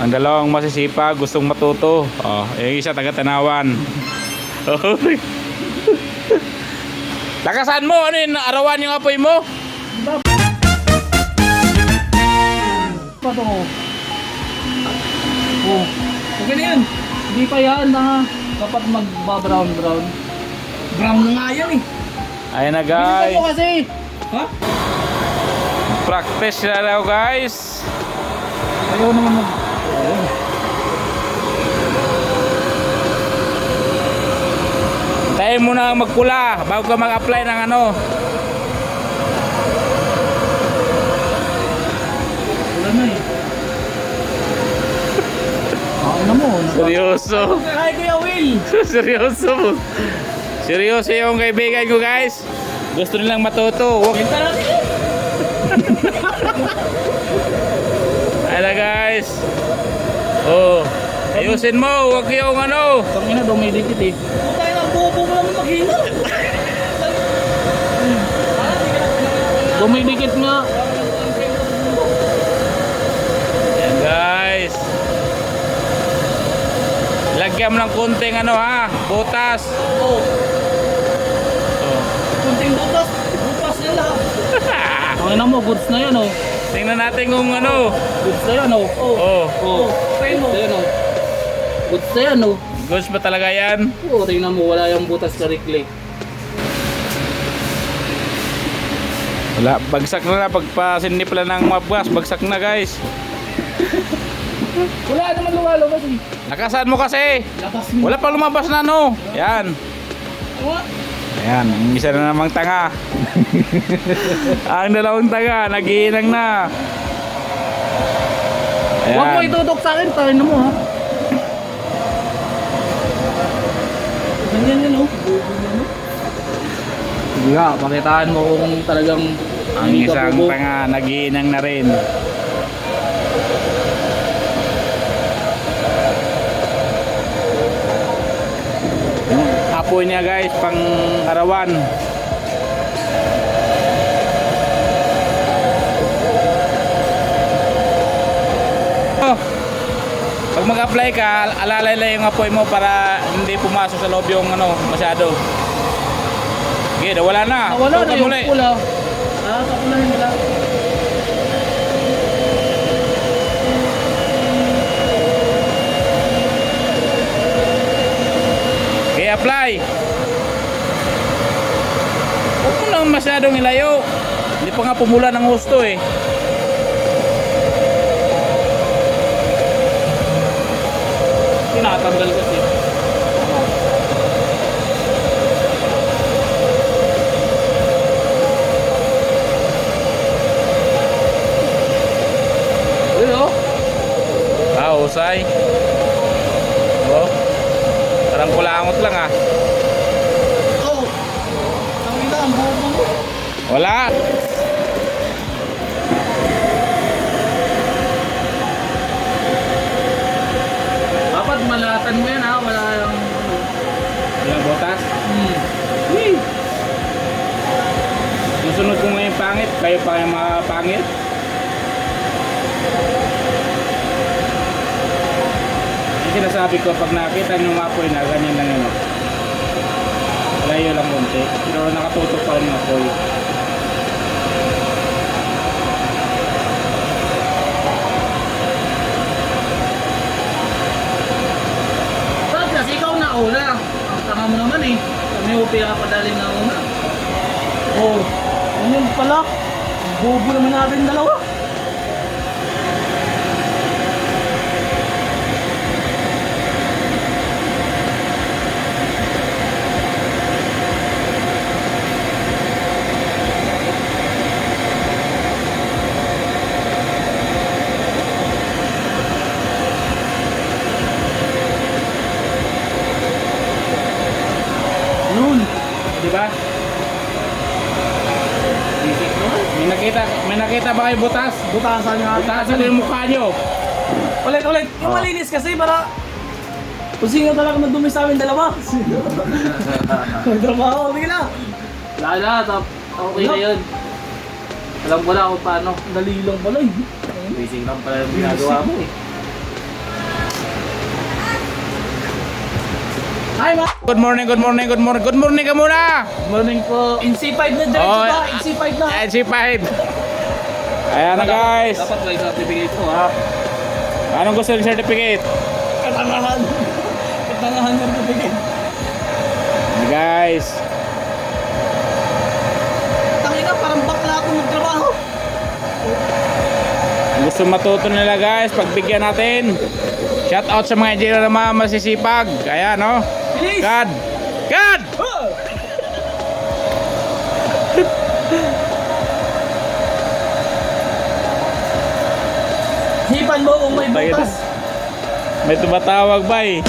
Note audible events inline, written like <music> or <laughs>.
Ang dalawang masisipag, gustong matuto. Oh, yung isa taga Tanawan. <laughs> Lakasan mo, ano yun, arawan yung apoy mo? Pa to. Oh. Okay na yan. Hindi pa yan na dapat magba-brown brown. Brown na nga yan eh. Ayan na Bilisan guys. mo kasi. Ha? Practice na daw guys. Ayaw naman mag... Tayo muna magpula bago ka mag-apply ng ano. Wala na eh. Ako na mo. Seryoso. Ay, Kuya Will. <laughs> Seryoso. Seryoso yung kaibigan ko guys. Gusto nilang matuto. Huwag. <laughs> Ala guys. Oh. Ayusin mo, huwag yung ano. Itong ina, dumidikit eh. Tayo na, bobo mo naman maghina. Dumidikit nga. Ayan guys. Lagyan mo ng konting ano ha, butas. Oh, Oh. kunting butas. Butas na lahat. Ang ina mo, goods na yan oh. Tingnan natin kung ano. Goods na yan oh. Oh. Oh, Oh. Goods na yan oh. Goods na yan oh. goods ba talaga yan? Oo, tingnan mo, wala yung butas na riklik. Wala, bagsak na na pagpasinip lang ng mga bugas, bagsak na guys. <laughs> Wala naman lumalabas eh. Nakasan mo kasi. Labas mo. Wala pa lumabas na no. Yan. What? Ayan, ang isa na namang tanga. <laughs> ang dalawang tanga, nagiinang na. Ayan. Huwag mo itutok sa akin, tayo na mo ha. Ganyan yan oh. Sige nga, pakitaan mo kung talagang Ang hindi isang tanga, nagiinang na rin. Apoy niya guys, pang arawan. Oh, pag mag-apply ka, alalay lang yung apoy mo para hindi pumasok sa loob yung ano, masyado. Sige, wala na. Nawala na yung pula. Ah, kapulahin nila. Okay, apply. Huwag mo lang masyadong ilayo. Hindi pa nga pumula ng husto eh. Tinatanggal kasi. Oh. Ah, usay. Oh. Parang kulangot lang ah. Oh. Ang ina, ang bobo mo. Wala. Dapat malatan mo yan ha, wala yung... Wala botas. Hmm. Wee. Yung sunod ko ngayon pangit, kayo pa yung mga pangit. Yung sinasabi ko, pag nakita nyo yung apoy na, ganyan lang yun. oh. Layo lang konti. Pero nakatutok pa rin apoy. Bakit kasi ikaw na una? Ang tanga mo naman Kami upi padali na una. Oh, ganyan pala. Ang Bobo naman natin dalawa. Yun. Di ba? May nakita, may nakita ba kayo butas? Butasan nga. Butasan yung mukha nyo. Ulit, ulit. Yung malinis kasi para... Kung sino talaga madumi sa amin dalawa. Trabaho, sige na. Wala na, tap. Okay na yun. Alam ko na kung paano. Dali lang pala eh. Basic lang pala yung ginagawa mo eh. Hi, ma! Good morning, good morning, good morning. Good morning ka muna. Morning po. In C5 na diretso Oh, ba? In C5 na. Ayan si 5. Ayan na guys. Dapat may certificate po ha. Anong gusto ng certificate? Katangahan. Katangahan ng certificate. Ayan, Guys. Tangina, parang bakla ako magtrabaho. Gusto matuto nila guys, pagbigyan natin. Shout out sa mga engineer na mga masisipag. Ayan no. Bilis! God. God! Hipan mo kung may butas. May tumatawag ba eh.